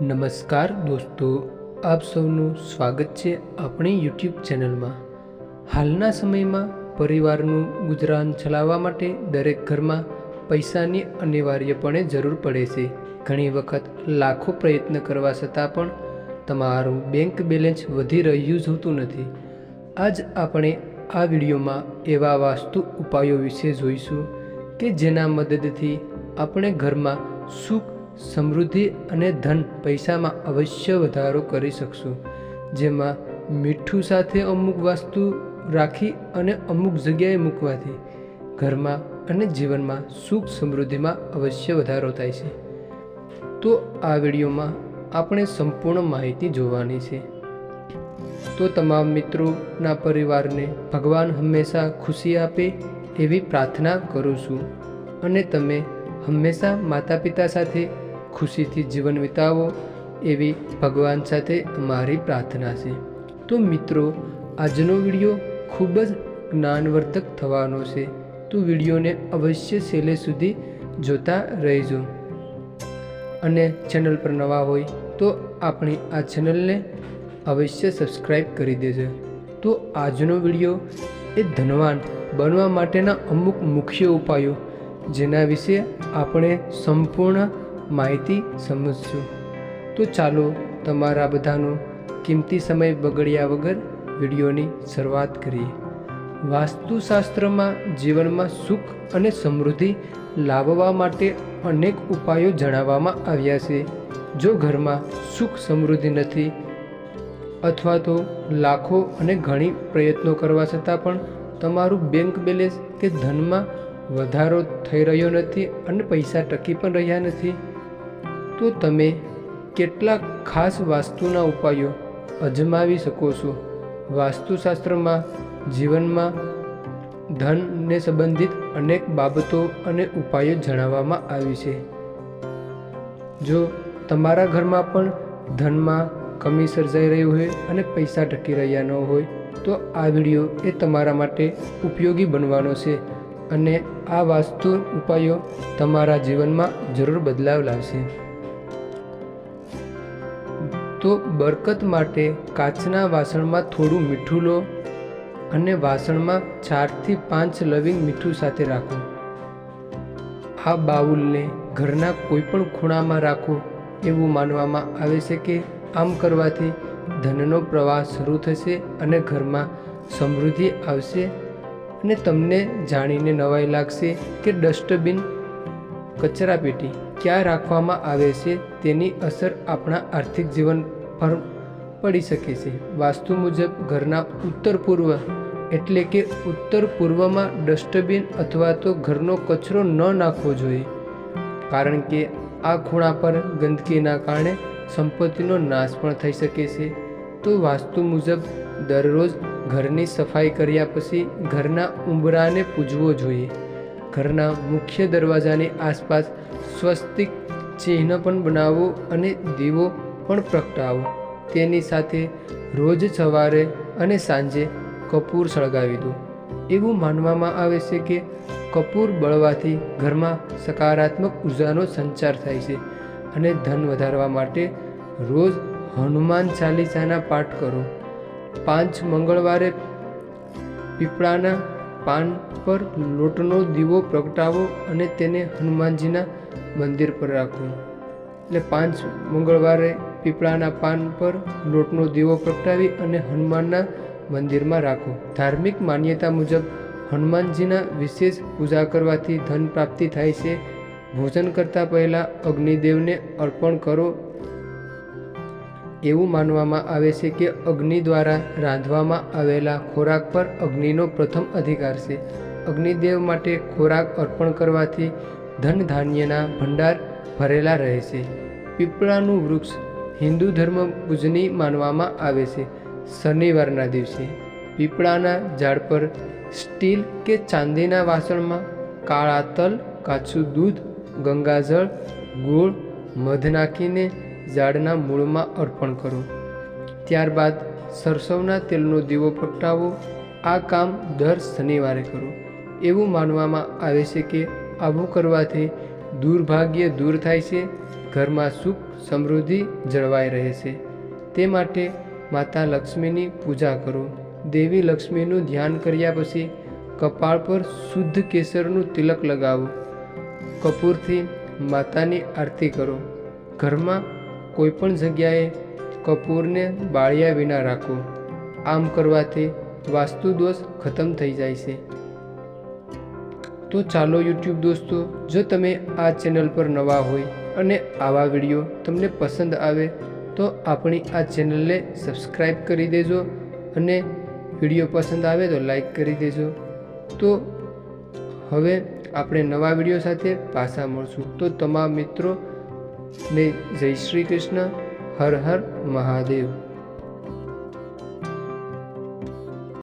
નમસ્કાર દોસ્તો, આપ સૌનું સ્વાગત છે આપણી યુટ્યુબ ચેનલમાં. હાલના સમયમાં પરિવારનું ગુજરાન ચલાવવા માટે દરેક ઘરમાં પૈસાની અનિવાર્યપણે જરૂર પડે છે. ઘણી વખત લાખો પ્રયત્ન કરવા છતાં પણ તમારું બેંક બેલેન્સ વધી રહ્યું હોતું નથી. આજ આપણે આ વિડીયોમાં એવા વાસ્તુ ઉપાયો વિશે જોઈશું કે જેના મદદથી આપણે ઘરમાં સુખ સમૃદ્ધિ અને ધન પૈસામાં અવશ્ય વધારો કરી શકશું. જેમાં મીઠું સાથે અમુક વાસ્તુ રાખી અને અમુક જગ્યાએ મૂકવાથી ઘરમાં અને જીવનમાં સુખ સમૃદ્ધિમાં અવશ્ય વધારો થાય છે. તો આ વિડીયોમાં આપણે સંપૂર્ણ માહિતી જોવાની છે. તો તમામ મિત્રોના પરિવારને ભગવાન હંમેશા ખુશી આપે એવી પ્રાર્થના કરું છું. અને તમે હંમેશા માતા પિતા સાથે ખુશીથી જીવન વિતાવો એવી ભગવાન સાથે મારી પ્રાર્થના છે. તો મિત્રો, આજનો વીડિયો ખૂબ જ જ્ઞાનવર્ધક થવાનો છે. તો વિડીયોને અવશ્ય છેલ્લે સુધી જોતા રહેજો. અને ચેનલ પર નવા હોય તો આપણી આ ચેનલને અવશ્ય સબસ્ક્રાઈબ કરી દેજો. તો આજનો વીડિયો એ ધનવાન બનવા માટેના અમુક મુખ્ય ઉપાયો, જેના વિશે આપણે સંપૂર્ણ માહિતી સમજશું. તો ચાલો તમારા બધાનો કિંમતી સમય બગડ્યા વગર વિડીયોની શરૂઆત કરીએ. વાસ્તુશાસ્ત્રમાં જીવનમાં સુખ અને સમૃદ્ધિ લાવવા માટે અનેક ઉપાયો જણાવવામાં આવ્યા છે. જો ઘરમાં સુખ સમૃદ્ધિ નથી અથવા તો લાખો અને ઘણી પ્રયત્નો કરવા છતાં પણ તમારું બેંક બેલેન્સ કે ધનમાં વધારો થઈ રહ્યો નથી અને પૈસા ટકી પણ રહ્યા નથી તો તમે કેટલાક ખાસ વાસ્તુના ઉપાયો અજમાવી શકો છો. વાસ્તુશાસ્ત્રમાં, જીવનમાં ધનને સંબંધિત અનેક બાબતો અને ઉપાયો જણાવવામાં આવી છે. જો તમારા ઘરમાં પણ ધનમાં કમી સર્જાઈ રહી હોય અને પૈસા ટકી રહ્યા ન હોય, તો આ વીડિયો એ તમારા માટે ઉપયોગી બનવાનો છે અને આ વાસ્તુ ઉપાયો તમારા જીવનમાં જરૂર બદલાવ લાવશે. તો બરકત માટે કાચના વાસણમાં થોડું મીઠું લો અને વાસણમાં ચારથી પાંચ લવિંગ મીઠું સાથે રાખો. આ બાઉલને ઘરના કોઈ પણ ખૂણામાં રાખો એવું માનવામાં આવે છે કે આમ કરવાથી ધનનો પ્રવાહ શરૂ થશે અને ઘરમાં સમૃદ્ધિ આવશે અને તમને જાણીને નવાઈ લાગશે કે ડસ્ટબિન, કચરાપેટી ક્યાં રાખવામાં આવે છે તેની અસર આપણા આર્થિક જીવન પર પડી શકે છે. વાસ્તુ મુજબ, ઘરના ઉત્તર પૂર્વ એટલે કે ઉત્તર પૂર્વમાં ડસ્ટબિન અથવા તો ઘરનો કચરો ન નાખવો જોઈએ. કારણ કે આ ખૂણા પર ગંદકીના કારણે સંપત્તિનો નાશ પણ થઈ શકે છે. તો વાસ્તુ મુજબ, દરરોજ ઘરની સફાઈ કર્યા પછી ઘરના ઉંબરાને પૂજવો જોઈએ. ઘરના મુખ્ય દરવાજાની આસપાસ સ્વસ્તિક ચિહ્ન પણ બનાવવો અને દીવો પણ પ્રગટાવો. તેની સાથે રોજ સવારે અને સાંજે કપૂર સળગાવી દો. એવું માનવામાં આવે છે કે કપૂર બળવાથી ઘરમાં સકારાત્મક ઉર્જાનો સંચાર થાય છે અને ધન વધારવા માટે રોજ હનુમાન ચાલીસાના પાઠ કરો. પાંચ મંગળવારે પીપળાના પાન પર લોટનો દીવો પ્રગટાવો અને તેને હનુમાનજીના મંદિર પર રાખો. એટલે પાંચ મંગળવારે પીપળાના પાન પર લોટનો દીવો પ્રગટાવી અને હનુમાનના મંદિરમાં રાખો. ધાર્મિક માન્યતા મુજબ હનુમાનજીના વિશેષ પૂજા કરવાથી ધન પ્રાપ્તિ થાય છે. ભોજન કરતાં પહેલાં અગ્નિદેવને અર્પણ કરો. એવું માનવામાં આવે છે કે અગ્નિ દ્વારા રાંધવામાં આવેલા ખોરાક પર અગ્નિનો પ્રથમ અધિકાર છે. અગ્નિદેવ માટે ખોરાક અર્પણ કરવાથી ધન ધાન્યના ભંડાર ભરેલા રહે છે. પીપળાનું વૃક્ષ હિન્દુ ધર્મ પૂજની માનવામાં આવે છે. શનિવારના દિવસે પીપળાના ઝાડ પર સ્ટીલ કે ચાંદીના વાસણમાં કાળા તલ, કાચું દૂધ, ગંગાજળ, ગોળ, મધ નાખીને ઝાડના મૂળમાં અર્પણ કરો. ત્યારબાદ સરસવના તેલનો દીવો પ્રગટાવો. આ કામ દર શનિવારે કરો. એવું માનવામાં આવે છે કે આવું કરવાથી દુર્ભાગ્ય દૂર થાય છે. ઘરમાં સુખ સમૃદ્ધિ જળવાઈ રહે છે. તે માટે માતા લક્ષ્મીની પૂજા કરો. દેવી લક્ષ્મીનું ધ્યાન કર્યા પછી કપાળ પર શુદ્ધ કેસરનું તિલક લગાવો. કપૂરથી માતાની આરતી કરો. ઘરમાં કોઈપણ જગ્યાએ કપૂરને બાળ્યા વિના રાખો. આમ કરવાથી વાસ્તુ દોષ ખતમ થઈ જાય છે. તો ચાલો યુટ્યુબ દોસ્તો, જો તમે આ ચેનલ પર નવા હોય અને આવા વીડિયો તમને પસંદ આવે તો આપણી આ ચેનલને સબસ્ક્રાઈબ કરી દેજો અને વીડિયો પસંદ આવે તો લાઈક કરી દેજો. તો હવે આપણે નવા વીડિયો સાથે પાછા મળશું. તો તમામ મિત્રો, ને જય શ્રી કૃષ્ણ. હર હર મહાદેવ.